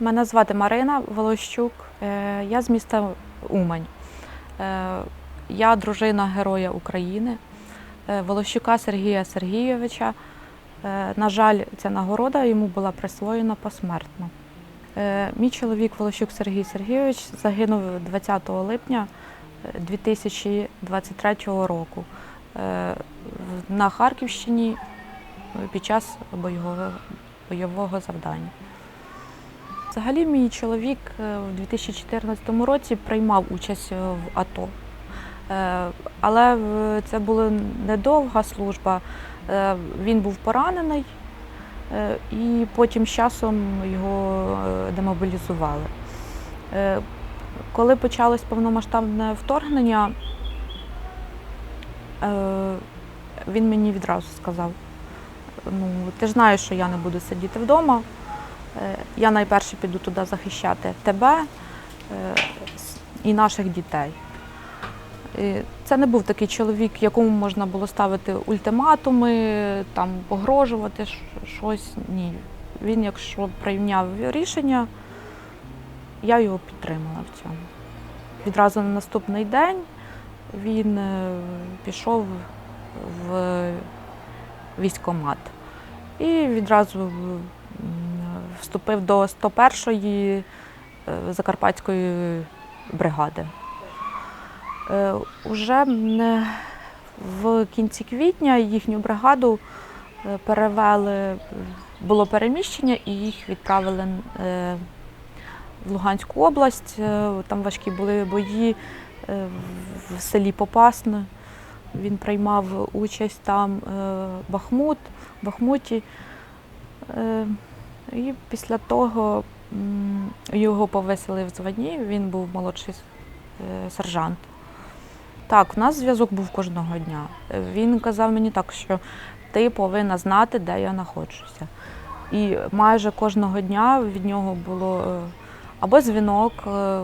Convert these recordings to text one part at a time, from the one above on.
Мене звати Марина Волощук, е, я з міста Умань. Е, Я дружина Героя України е, Волощука Сергія Сергійовича. На жаль, ця нагорода йому була присвоєна посмертно. Мій чоловік Волощук Сергій Сергійович загинув 20 липня е, 2023 року на Харківщині під час бойового завдання. Взагалі, мій чоловік е, в 2014 році приймав участь е, в АТО. Е, Але це була недовга служба. Він був поранений, і потім з часом його демобілізували. Коли почалось повномасштабне вторгнення, він мені відразу сказав: ну, ти ж знаєш, що я не буду сидіти вдома. Е, Я найперше піду туди захищати тебе е, і наших дітей. Це не був такий чоловік, якому можна було ставити ультиматуми, там, погрожувати щось. Ні. Він, якщо прийняв рішення, я його підтримала в цьому. Відразу на наступний день він е, пішов в військкомат і відразу вступив до 101-ї е, Закарпатської бригади. Е, Уже в кінці квітня їхню бригаду е, перевели, було переміщення і їх відправили е, в Луганську область. Е, Там важкі були бої е, в- селі Попасне. Він приймав участь там е, Бахмут, Бахмуті. І після того його повисили в званні, він був молодший е, сержант. Так, у нас зв'язок був кожного дня. Він казав мені так, що ти повинна знати, де я знаходжуся. І майже кожного дня від нього було е, або дзвінок, е,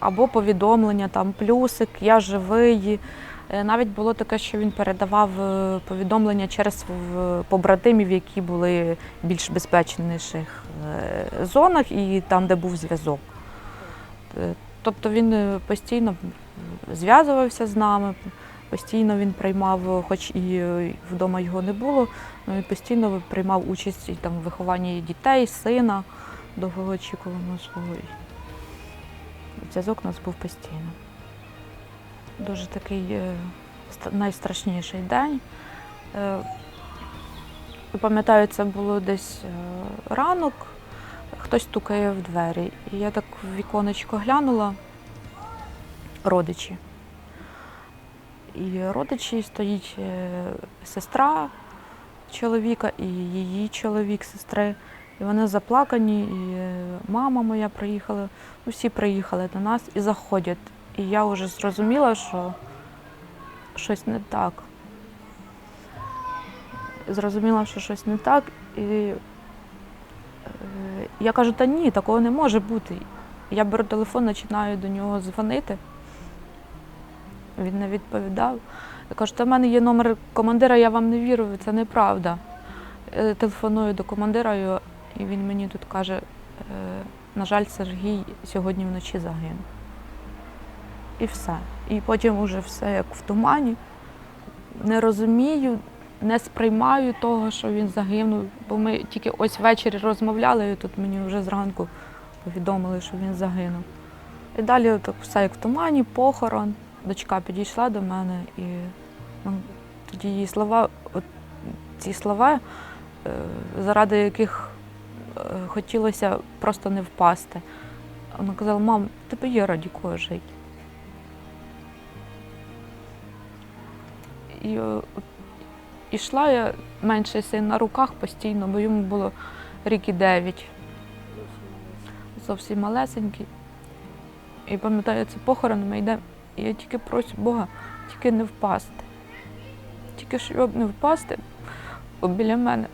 або повідомлення, там плюсик, я живий. Е, Навіть було таке, що він передавав е, повідомлення через побратимів, які були в більш безпечніших е, зонах і там, де був зв'язок. Тобто він постійно зв'язувався з нами, постійно він приймав, хоч і вдома його не було, але він постійно приймав участь і там, в вихованні дітей, сина довгоочікуваного свого. Зв'язок у нас був постійно. Дуже такий е, найстрашніший день. Е, Пам'ятаю, це було десь е, ранок, хтось стукає в двері. І я так в віконечко глянула родичі. І родичі стоїть сестра чоловіка і її чоловік, сестри. І вони заплакані, і мама моя приїхала, ну, всі приїхали до нас і заходять. І я вже зрозуміла, що щось не так. Зрозуміла, що щось не так. І е, я кажу, та ні, такого не може бути. Я беру телефон, починаю до нього дзвонити. Він не відповідав. Я кажу, та в мене є номер командира, я вам не вірю, це неправда. Е, Телефоную до командира, і він мені тут каже, «Е, на жаль, Сергій сьогодні вночі загинув. І все. І потім уже все як в тумані. Не розумію, не сприймаю того, що він загинув. Бо ми тільки ось ввечері розмовляли, і тут мені вже зранку повідомили, що він загинув. І далі так все як в тумані, похорон. Дочка підійшла до мене і ну, тоді її слова, от ці слова, е, заради яких е, хотілося просто не впасти. Вона казала, мам, тебе є раді кого І е, от ішла я менший син на руках постійно, бо йому було рік і дев'ять. Зовсім малесенький. І пам'ятаю, це похорон, ми йдемо. І я тільки прошу Бога, тільки не впасти. Тільки щоб не впасти, бо біля мене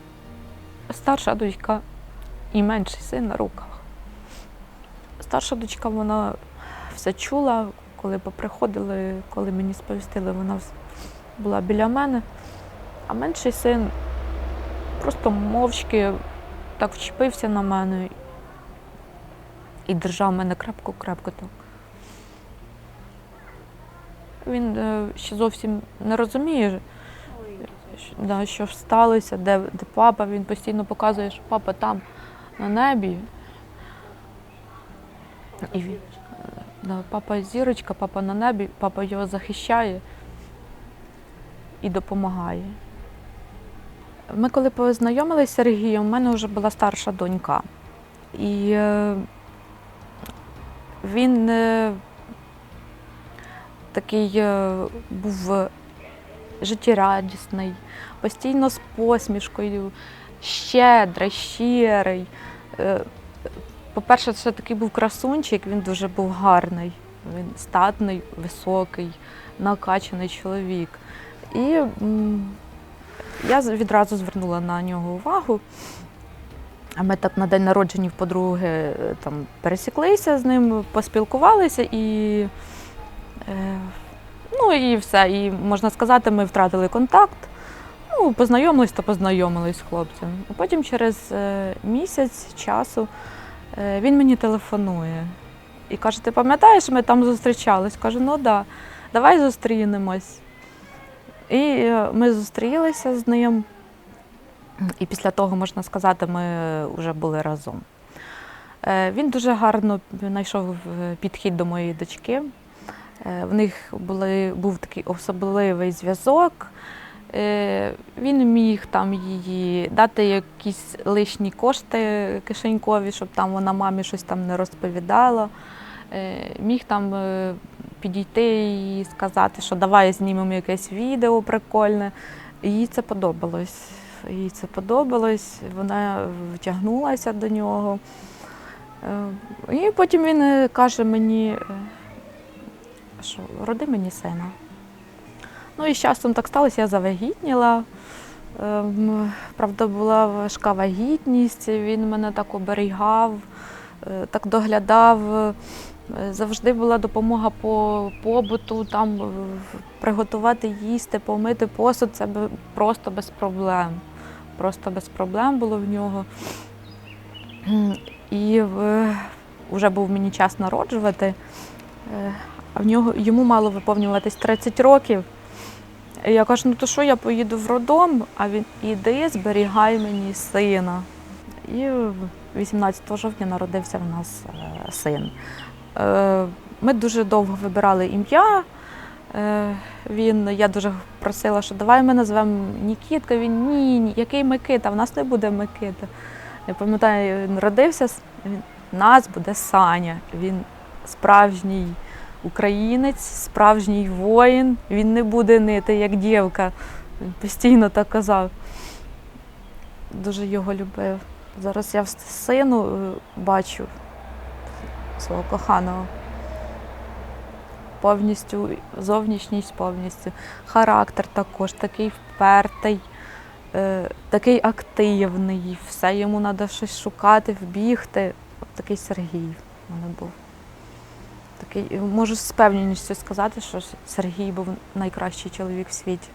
старша дочка і менший син на руках. Старша дочка, вона все чула, коли поприходили, коли мені сповістили, вона була біля мене. А менший син просто мовчки так вчепився на мене і держав мене крепко-крепко так. Він е, ще зовсім не розуміє, що- да, що сталося, де, де папа. Він постійно показує, що папа там на небі. І він, да, папа зірочка, папа на небі, папа його захищає і допомагає. Ми коли познайомилися з Сергієм, у мене вже була старша донька. І е, він е, такий е, був життєрадісний, постійно з посмішкою, щедрий, щирий. По-перше, це такий був красунчик, він дуже був гарний. Він статний, високий, накачаний чоловік. І я відразу звернула на нього увагу. А ми так на день народження подруги е, там пересіклися з ним, поспілкувалися і, е, ну, і все. І можна сказати, ми втратили контакт. Ну, познайомились то познайомились з хлопцем. А потім через е, місяць часу він мені телефонує і каже: Ти пам'ятаєш, ми там зустрічались? Кажу, ну так, да, давай зустрінемось. І е, ми зустрілися з ним. І після того, можна сказати, ми вже були разом. Е, Він дуже гарно знайшов е, підхід до моєї дочки. В них були, був такий особливий зв'язок. Він міг там її дати якісь лишні кошти кишенькові, щоб там вона мамі щось там не розповідала. Міг там підійти і сказати, що давай знімемо якесь відео прикольне. І Їй це подобалось. Їй це подобалось, вона втягнулася до нього. Е, І потім він е, каже мені, е, що роди мені сина. Ну і з часом так сталося, я завагітніла. Ем, Правда, була важка вагітність, він мене так оберігав, так доглядав. Завжди була допомога по побуту, там приготувати їсти, помити посуд. Це просто без проблем. Просто без проблем було в нього. І вже був мені час народжувати. Е, А в нього йому мало виповнюватись 30 років. І я кажу, ну то що я поїду в роддом, а він іди, зберігай мені сина. І 18 жовтня народився в нас е, син. Е, Ми дуже довго вибирали ім'я. Е, Він, я дуже просила, що давай ми назвемо Нікітка. Він ні, ні, який Микита, в нас не буде Микита. Я пам'ятаю, він родився, він, нас буде Саня. Він справжній українець, справжній воїн. Він не буде нити, як дівка. Він постійно так казав. Дуже його любив. Зараз я сину е, бачу свого коханого. Повністю, зовнішність повністю. Характер також такий впертий, е, такий активний. Все йому треба щось шукати, вбігти. От такий Сергій в мене був. Такий, можу з певністю сказати, що Сергій був найкращий чоловік в світі.